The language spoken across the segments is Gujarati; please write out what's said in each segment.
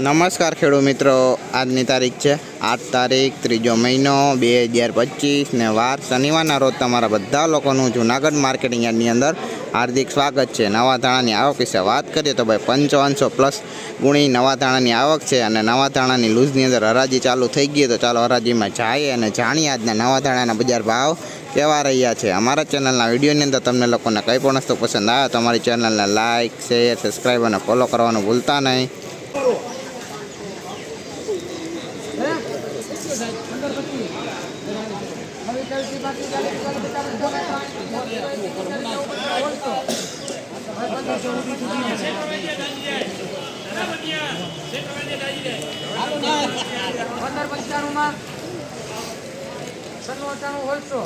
નમસ્કાર ખેડૂત મિત્રો, આજની તારીખ છે આઠ તારીખ, ત્રીજો મહિનો, બે હજાર પચીસ ને વાર શનિવારના રોજ તમારા બધા લોકોનું જુનાગઢ માર્કેટિંગ યાર્ડની અંદર હાર્દિક સ્વાગત છે. નવા ધાણાની આવક વિશે વાત કરીએ તો ભાઈ પંચાવનસો પ્લસ ગુણી નવા ધાણાની આવક છે અને નવા ધાણાની લૂઝની અંદર હરાજી ચાલુ થઈ ગઈ તો ચાલો હરાજીમાં જઈએ અને જાણીએ આજના નવા ધાણાના બજાર ભાવ કેવા રહ્યા છે. અમારા ચેનલના વિડીયોની અંદર તમને લોકોને કંઈ પણ વસ્તુ પસંદ આવે તો અમારી ચેનલને લાઇક શેર, સબસ્ક્રાઈબ અને ફોલો કરવાનું ભૂલતા નહીં. પંદર પંચાણુંમાં. સન્નું અઠાણું હોલસો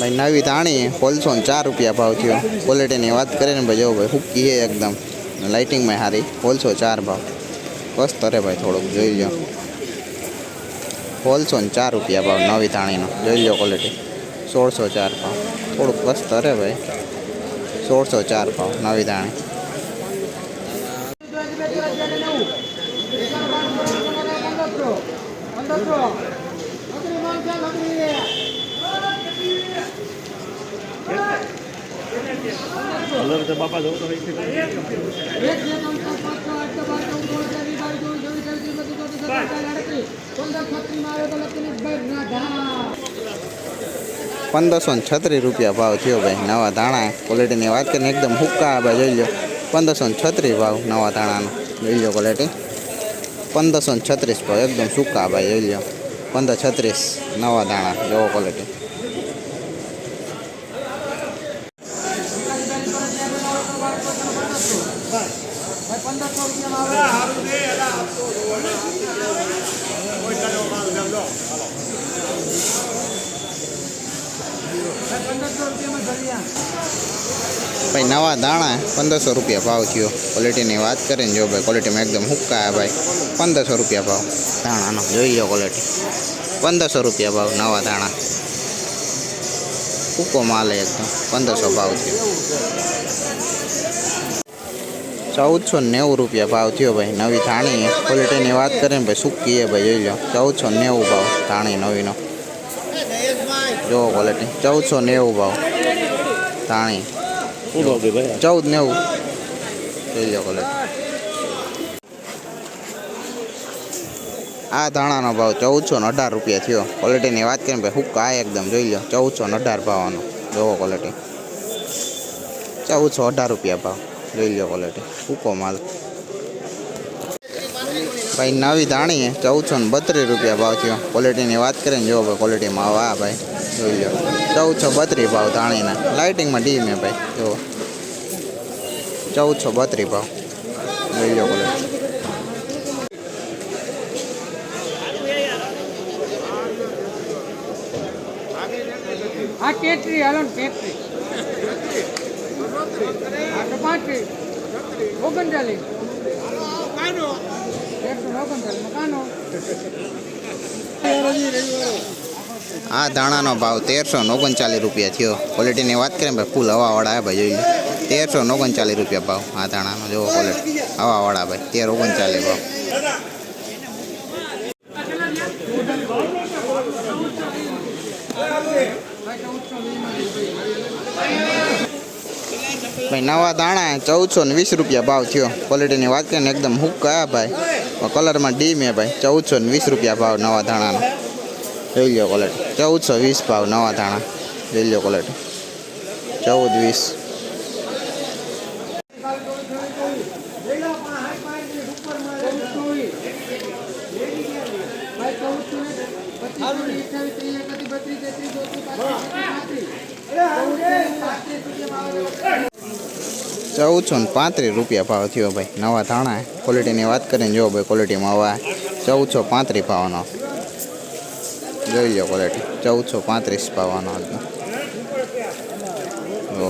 ભાઈ, નવી તાણી હોલસો ને ચાર રૂપિયા ભાવ થયો. ક્વોલિટીની વાત કરીએ ને ભાઈ, જો ભાઈ, હુક્કી છે એકદમ. લાઇટિંગમાં સારી હોલસો ચાર ભાવ. બસ તરે ભાઈ, થોડુંક જોઈ લો હોલસો ને ચાર રૂપિયા ભાવ નવી તાણીનો જોઈ લો ક્વોલિટી સોળસો ચાર ભાવ. થોડુંક બસ તરે ભાઈ. સોળસો ચાર ભાવ નવી તાણી પંદરસો. અડત્રીસ તો બાપા જવું તો હોય છે. પંદરસો ને છત્રીસ રૂપિયા ભાવ થયો ભાઈ, નવા ધાણા. ક્વોલિટીની વાત કરીને એકદમ હુક્કા ભાઈ જોઈ લો પંદરસો ને છત્રીસ ભાવ નવા ધાણાનો. જોઈ લો ક્વોલિટી પંદરસો ને છત્રીસ ભાવ એકદમ સૂકા ભાઈ, જોઈ લો. પંદર છત્રીસ નવા દાણા જોવો ક્વોલિટી ભાઈ પંદરસો રૂપિયામાં ઘડિયા ભાઈ નવા દાણા પંદરસો રૂપિયા ભાવ થયો. ક્વોલિટીની વાત કરીને જો ભાઈ ક્વોલિટીમાં એકદમ હુક્કા ભાઈ. પંદરસો રૂપિયા ભાવ. ધાણાનો જોઈ લો ક્વોલિટી પંદરસો રૂપિયા ભાવ, નવા દાણા. સૂકો માલ છે એકદમ. પંદરસો ભાવ થયો. ચૌદસો નેવું રૂપિયા ભાવ થયો ભાઈ, નવી ધાણી ક્વોલિટીની વાત કરીને ભાઈ, સૂકી છે ભાઈ, જોઈ લો. ચૌદસો નેવું ભાવ, ધાણી નવીનો. જો ક્વોલિટી ચૌદસો નેવું ભાવ. ધાણી. ચૌદ નેવું. જોઈ લો ક્વોલિટી આ ધાણાનો ભાવ ચૌદસો ને અઢાર રૂપિયા થયો. ક્વોલિટીની વાત કરીને ભાઈ હુક્કા આ એકદમ. જોઈ લો ચૌદસો ને અઢાર ભાવનો. જોવો ક્વોલિટી ચૌદસો અઢાર રૂપિયા ભાવ. જોઈ લો ક્વોલિટી હુકો માલ. ભાઈ નવી ધાણી ચૌદસો ને બત્રીસ રૂપિયા ભાવ થયો. ક્વોલિટીની વાત કરીને જોવો ભાઈ ક્વોલિટીમાં વાહ ભાઈ. ચૌદસો બત્રીસ ભાવ ધાણીના. લાઇટિંગમાં ડી મેં ભાઈ જો ચૌદસો બત્રીસ ભાવ. જોઈ જાઓ બોલો આ કેટલી હાલો આ પાંત્રીસ. ઓગણચાલીસ. એકસો ઓગણચાલીસ મકાનો આ ધાણાનો ભાવ તેરસો ઓગણચાલીસ રૂપિયા થયો. ક્વોલિટીની વાત કરીએ ભાઈ ફૂલ હવાવાળા હે ભાઈ, જોઈ તેરસો ઓગણચાલીસ રૂપિયા ભાવ આ ધાણાનો જોવો ક્વોલિટી હવાવાળા ભાઈ, તેર ઓગણચાલીસ ભાવ. ભાઈ, નવા દાણા ચૌદસો ને વીસ રૂપિયા ભાવ થયો. ક્વોલિટીની વાત કરીએ ને, એકદમ હુક્કા ભાઈ. કલરમાં ડીમ હે ભાઈ, ચૌદસો ને વીસ રૂપિયા ભાવ નવા ધાણાનો જોઈ લો ક્વોલિટી ચૌદસો વીસ ભાવ, નવા ધાણા. જોઈ લો ક્વોલિટી ચૌદ વીસ. ચૌદસો ને પાંત્રીસ રૂપિયા ભાવ થયો ભાઈ. નવા ધાણા. ક્વોલિટીની વાત કરીને જો ભાઈ ક્વોલિટીમાં હવા ચૌદસો પાંત્રીસ ભાવનો. જોઈ લો ક્વોલિટી ચૌદસો પાંત્રીસ ભાવનો આજનો જો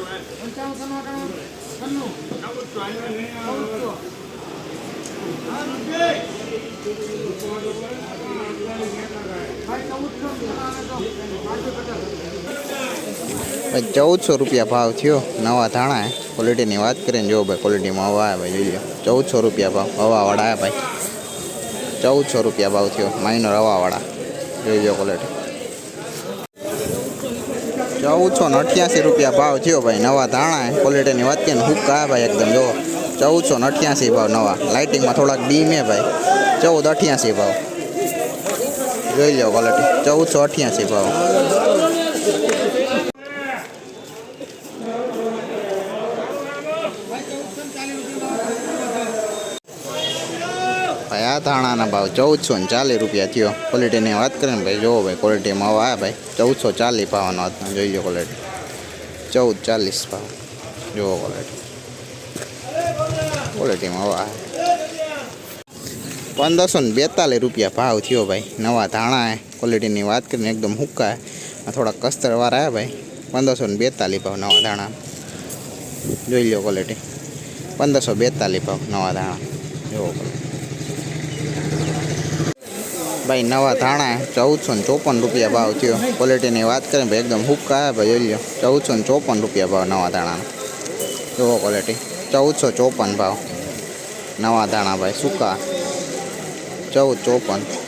ભાઈ પંચાણું છન્નું અઠાણું છન્નું ભાઈ ચૌદસો રૂપિયા ભાવ થયો. નવા ધાણા હે. ક્વોલિટીની વાત કરીને જો ભાઈ ક્વોલિટીમાં હવા આવે ભાઈ જોઈ લો ચૌદસો રૂપિયા ભાવ. હવાવાળા આવ્યા ભાઈ. ચૌદસો રૂપિયા ભાવ થયો. માઇનર હવાવાળા. જોઈ લો ક્વોલિટી ચૌદસો ને અઠ્યાસી રૂપિયા ભાવ થયો ભાઈ. નવા ધાણા હે. ક્વોલિટીની વાત કરીને હુક્કા આવ્યા ભાઈ એકદમ જો ચૌદસો ને અઠ્યાસી ભાવ નવા. લાઇટિંગમાં થોડાક ડીમ હે ભાઈ. ચૌદ અઠ્યાસી ભાવ. જોઈ લો ક્વોલિટી ચૌદસો અઠ્યાસી ભાવ. ભાઈ, આ ધાણાના ભાવ ચૌદસો ને ચાલીસ રૂપિયા થયો. ક્વોલિટીની વાત કરીએ ને ભાઈ, જોવો ભાઈ ક્વોલિટીમાં હવે આ ભાઈ, ચૌદસો ચાલીસ ભાવનો હાથમાં જોઈ લો ક્વોલિટી ચૌદ ચાલીસ ભાવ. જોવો ક્વોલિટી ક્વોલિટીમાં હવે આ. પંદરસો ને બેતાલીસ રૂપિયા ભાવ થયો ભાઈ. નવા ધાણા હે ક્વોલિટીની વાત કરીને એકદમ હુક્કા. હે આ થોડા કસ્તરવાળા હે ભાઈ. પંદરસો ને બેતાલીસ ભાવ નવા ધાણા જોઈ લો ક્વોલિટી પંદરસો બેતાલીસ ભાવ નવા ધાણા જોવો ક્વોલિટી ભાઈ, નવા ધાણા ચૌદસો ને ચોપન રૂપિયા ભાવ થયો. ક્વોલિટીની વાત કરીએ ભાઈ, એકદમ હુક્કા ભાઈ, જોઈ લો ચૌદસો ને ચોપન રૂપિયા ભાવ નવા ધાણાનો. જુઓ ક્વોલિટી ચૌદસો ચોપન ભાવ. નવા ધાણા ભાઈ, સૂકા. ચૌદ ચોપન.